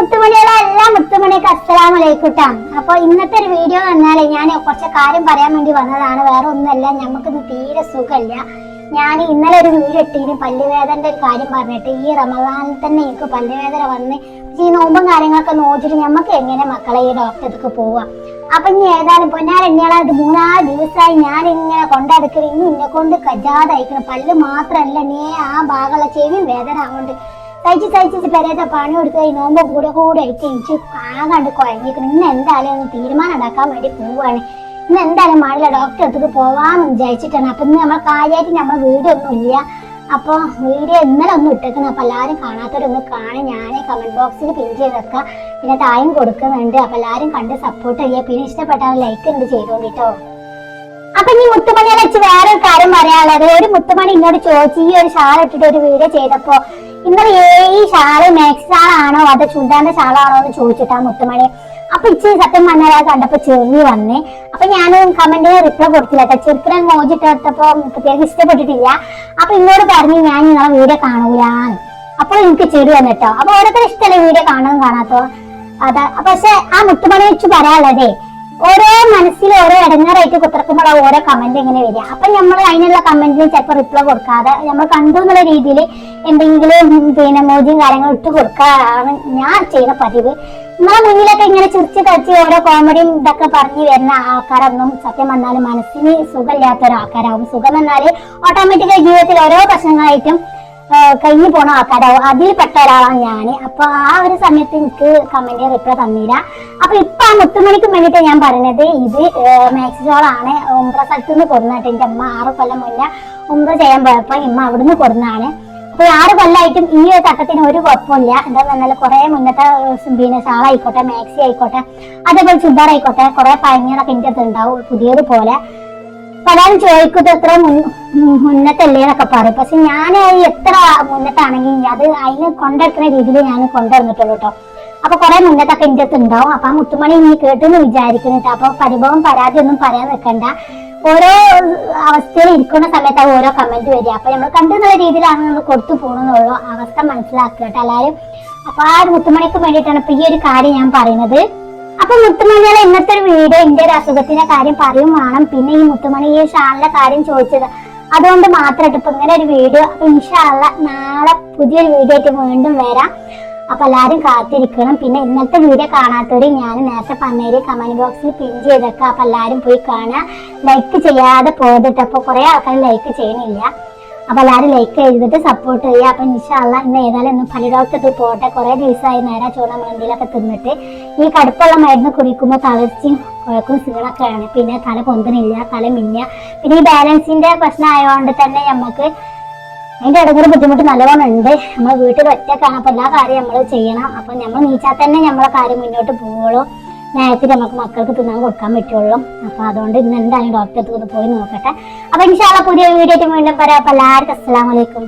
മുത്തുമണികളെ എല്ലാ മുത്തുമണിക്ക് അസ്സലാം വലൈക്കുട്ടാ അപ്പൊ ഇന്നത്തെ ഒരു വീഡിയോ വന്നാലേ ഞാൻ കുറച്ച് കാര്യം പറയാൻ വേണ്ടി വന്നതാണ്. വേറെ ഒന്നുമല്ല ഞമ്മക്കിന്ന് തീരെ സുഖമില്ല. ഞാൻ ഇന്നലെ ഒരു വീഡിയോ ഇട്ടീന് പല്ലുവേദന്റെ ഒരു കാര്യം പറഞ്ഞിട്ട്. ഈ റമദാനിൽ തന്നെ എനിക്ക് പല്ലുവേദന വന്ന് ഈ നോമ്പും കാര്യങ്ങളൊക്കെ നോക്കിയിട്ട് ഞമ്മക്ക് എങ്ങനെ മക്കളെ ഈ ഡോക്ടർക്ക് പോവാം? അപ്പൊ ഇനി ഏതായാലും പൊന്നാർ എണ്ണിയാളെ ഇത് മൂന്നാൽ ദിവസമായി ഞാൻ ഇങ്ങനെ കൊണ്ടടുക്കണം. ഇനി എന്നെ കൊണ്ട് കജാതയക്കണം. പല്ല് മാത്രമല്ല നീ ആ ഭാഗമുള്ള ചെവിയും വേദന ആവുന്നുണ്ട് തയ്ച്ച് കഴിച്ച് പെരേത്തെ പണി കൊടുക്കുക ഈ നോമ്പ് കൂടെ കൂടെ ആയിട്ട് എനിക്ക് ആകാണ്ട് കുഴഞ്ഞിരിക്കണം ഇന്ന് എന്തായാലും ഒന്ന് തീരുമാനം ഉണ്ടാക്കാൻ വേണ്ടി പോവുകയാണ് ഇന്ന് എന്തായാലും മഴയില്ല ഡോക്ടറെ അടുത്ത് പോവാന്ന് വിചാരിച്ചിട്ടാണ്. അപ്പൊ ഇന്ന് നമ്മൾ കാര്യമായിട്ട് നമ്മൾ വീഡിയോ ഒന്നും ഇല്ല. അപ്പോൾ വീഡിയോ ഇന്നലെ ഒന്നും ഇട്ടേക്കണം. അപ്പൊ എല്ലാവരും കാണാത്തവരൊന്ന് കാണാൻ ഞാൻ കമന്റ് ബോക്സിൽ പിൻ ചെയ്ത് വെക്കാം പിന്നെ ടൈം കൊടുക്കുന്നുണ്ട്. അപ്പൊ എല്ലാവരും കണ്ട് സപ്പോർട്ട് ചെയ്യുക പിന്നെ ഇഷ്ടപ്പെട്ടാൽ ലൈക്ക് ഉണ്ട് ചെയ്തോണ്ടിട്ടോ. അപ്പൊ ഈ മുത്തുമണിയെ വെച്ച് വേറെ ഒരു കാര്യം പറയാനുള്ളത്. ഒരു മുത്തുമണി എന്നോട് ചോദിച്ചു ഈ ഒരു ഷാൾ ഇട്ടിട്ട് ഒരു വീഡിയോ ചെയ്തപ്പോ ഇന്നലെ ഈ ഷാൾ മാക്സ് ഷാളാണോ അത് ചുണ്ടാന്റെ ഷാളാണോ എന്ന് ചോദിച്ചിട്ടാ മുത്തുമണി അപ്പൊ ഇച്ചിരി സത്യം പറഞ്ഞാൽ കണ്ടപ്പോ ചെറിയ വന്നേ. അപ്പൊ ഞാൻ കമന്റിന് റിപ്ലൈ കൊടുത്തില്ല കേട്ടോ. ചെറുക്കിനെ മോജിട്ടെടുത്തപ്പോ പ്രത്യേകം ഇഷ്ടപ്പെട്ടിട്ടില്ല. അപ്പൊ ഇന്നോട് പറഞ്ഞു ഞാൻ നിങ്ങളെ വീഡിയോ കാണൂലാന്ന് അപ്പോൾ എനിക്ക് ചെടി വന്നിട്ടോ അപ്പൊ ഓരോരുത്തർ ഇഷ്ടമല്ലേ വീഡിയോ കാണാൻ കാണാത്തോ അതാ പക്ഷെ ആ മുത്തുമണി വെച്ച് പറയാനുള്ളതേ ഓരോ മനസ്സിൽ ഓരോ ഇടങ്ങാറായിട്ട് കുത്തിറക്കുമ്പോൾ ഓരോ കമന്റ് ഇങ്ങനെ വരിക. അപ്പൊ നമ്മൾ അതിനുള്ള കമന്റിന് ചിലപ്പോൾ റിപ്ലൈ കൊടുക്കാതെ നമ്മൾ കണ്ടു എന്നുള്ള രീതിയിൽ എന്തെങ്കിലും പിന്നെ മോജിയും കാര്യങ്ങളും ഇട്ട് കൊടുക്കാറാണ് ഞാൻ ചെയ്യുന്ന പതിവ്. നമ്മളെ മുന്നിലൊക്കെ ഇങ്ങനെ ചിരിച്ച് തച്ച് ഓരോ കോമഡിയും ഇതൊക്കെ പറഞ്ഞു വരുന്ന ആൾക്കാരൊന്നും സത്യം വന്നാൽ മനസ്സിന് സുഖമില്ലാത്ത ഒരു ആൾക്കാരാവും സുഖം എന്നാൽ ഓട്ടോമാറ്റിക്കായി ജീവിതത്തിൽ ഓരോ പ്രശ്നങ്ങളായിട്ടും കഴിഞ്ഞു പോണ ആൾക്കാരാവും. അതിൽപ്പെട്ട ഒരാളാണ് ഞാൻ അപ്പൊ ആ ഒരു സമയത്ത് എനിക്ക് കമന്റ് റിപ്ലൈ തന്നില്ല. അപ്പൊ ഇപ്പൊ ആ മുത്തുമണിക്ക് വേണ്ടിട്ട് ഞാൻ പറഞ്ഞത് ഇത് മാക്സിജോളാണ് ഉംറ സ്ഥലത്ത് നിന്ന് കൊടുന്നിട്ട് എന്റെ അമ്മ ആറ് കൊല്ലം മുന്നേ ഉംറ ചെയ്യാൻ പോയപ്പോ ഇമ്മ അവിടുന്ന് കൊടുന്നാണ് അപ്പൊ ആറ് കൊല്ലായിട്ടും ഈ ഒരു തട്ടത്തിന് ഒരു കുഴപ്പമില്ല. എന്താ പറഞ്ഞാൽ കുറെ മുന്നത്തെ പിന്നെ സാളായിക്കോട്ടെ മാക്സി ആയിക്കോട്ടെ അതേപോലെ ചുബാർ ആയിക്കോട്ടെ കുറെ പഴഞ്ഞതൊക്കെ എന്റെ അടുത്ത് ഉണ്ടാവും പുതിയതുപോലെ പലരും ചോദിക്കും ഇത് എത്ര മുന്നത്തല്ലേ എന്നൊക്കെ പറയും. പക്ഷെ ഞാൻ എത്ര മുന്നത്താണെങ്കിൽ അത് അതിന് കൊണ്ടെടുക്കുന്ന രീതിയിൽ ഞാൻ കൊണ്ടുവന്നിട്ടുള്ളൂ കേട്ടോ അപ്പൊ കുറെ മുന്നത്തൊക്കെ എന്റെ അടുത്ത് ഉണ്ടാവും. അപ്പൊ ആ മുത്തുമണി ഇനി കേട്ടെന്ന് വിചാരിക്കുന്നുണ്ട്. അപ്പൊ പരിഭവം പരാതി ഒന്നും പറയാൻ നിൽക്കണ്ട. ഓരോ അവസ്ഥയിൽ ഇരിക്കുന്ന സമയത്ത് ഓരോ കമന്റ് വരിക. അപ്പൊ നമ്മൾ കണ്ടെന്നുള്ള രീതിയിലാണ് നമ്മൾ കൊടുത്തു പോകണമെന്നുള്ളൂ അവസ്ഥ മനസ്സിലാക്കുക എല്ലാവരും അപ്പൊ ആ ഒരു മുത്തുമണിക്ക് വേണ്ടിയിട്ടാണ് ഇപ്പൊ ഈ ഒരു കാര്യം ഞാൻ പറയുന്നത്. അപ്പൊ മുത്തുമണികളെ ഇന്നത്തെ ഒരു വീഡിയോ എന്റെ ഒരു അസുഖത്തിന്റെ കാര്യം പറയും വേണം. പിന്നെ ഈ മുത്തുമണി ഈ ഷാളിന്റെ കാര്യം ചോദിച്ചത്. അതുകൊണ്ട് മാത്രമായിട്ട് ഇപ്പൊ ഇങ്ങനെ ഒരു വീഡിയോ അപ്പൊ ഇൻഷാല്ല നാളെ പുതിയൊരു വീഡിയോ ആയിട്ട് വീണ്ടും വരാം. അപ്പൊ എല്ലാരും കാത്തിരിക്കണം. പിന്നെ ഇന്നത്തെ വീഡിയോ കാണാത്തവര് ഞാൻ നേരത്തെ പറഞ്ഞേര് കമന്റ് ബോക്സിൽ പിൻ ചെയ്തേക്കാം. അപ്പൊ എല്ലാരും പോയി കാണാ ലൈക്ക് ചെയ്യാതെ പോയിട്ട് അപ്പൊ കുറെ ആൾക്കാർ ലൈക്ക് ചെയ്യണില്ല അപ്പൊ എല്ലാരും ലൈക്ക് ചെയ്തിട്ട് സപ്പോർട്ട് ചെയ്യുക. അപ്പൊ ഇൻഷാല്ല ഇന്ന് ഏതായാലും ഇന്ന് ഡോക്ടർ പോട്ടെ. കുറെ ദിവസമായി നേരെ ചോറ് നമ്മൾ എന്തെങ്കിലുമൊക്കെ തിന്നിട്ട്. ഈ കടുപ്പുള്ള മരുന്ന് കുടിക്കുമ്പോൾ തളർച്ചയും കുഴക്കും സീണൊക്കെയാണ് പിന്നെ തല പൊന്തണില്ല തല മിന്ന പിന്നെ ഈ ബാലൻസിന്റെ പ്രശ്നം ആയതുകൊണ്ട് തന്നെ നമുക്ക് അതിന്റെ ഇടയ്ക്ക് ബുദ്ധിമുട്ട് നല്ലവണ്ണം ഉണ്ട് നമ്മൾ വീട്ടിൽ ഒറ്റക്കാണ്. അപ്പൊ എല്ലാ കാര്യം നമ്മൾ ചെയ്യണം. അപ്പൊ നമ്മൾ നീച്ചാൽ തന്നെ നമ്മളെ കാര്യം മുന്നോട്ട് പോവുള്ളൂ നേരത്തിൽ നമുക്ക് മക്കൾക്ക് തിന്നാൻ കൊടുക്കാൻ പറ്റുള്ളൂ. അപ്പൊ അതുകൊണ്ട് ഇന്ന് എന്തായാലും ഡോക്ടറെ അടുത്ത് പോയി നോക്കട്ടെ. അപ്പൊ ഇൻഷാല്ല പുതിയ വീഡിയോ വീണ്ടും പറയാം അപ്പൊ എല്ലാവർക്കും അസ്സലാമലൈക്കും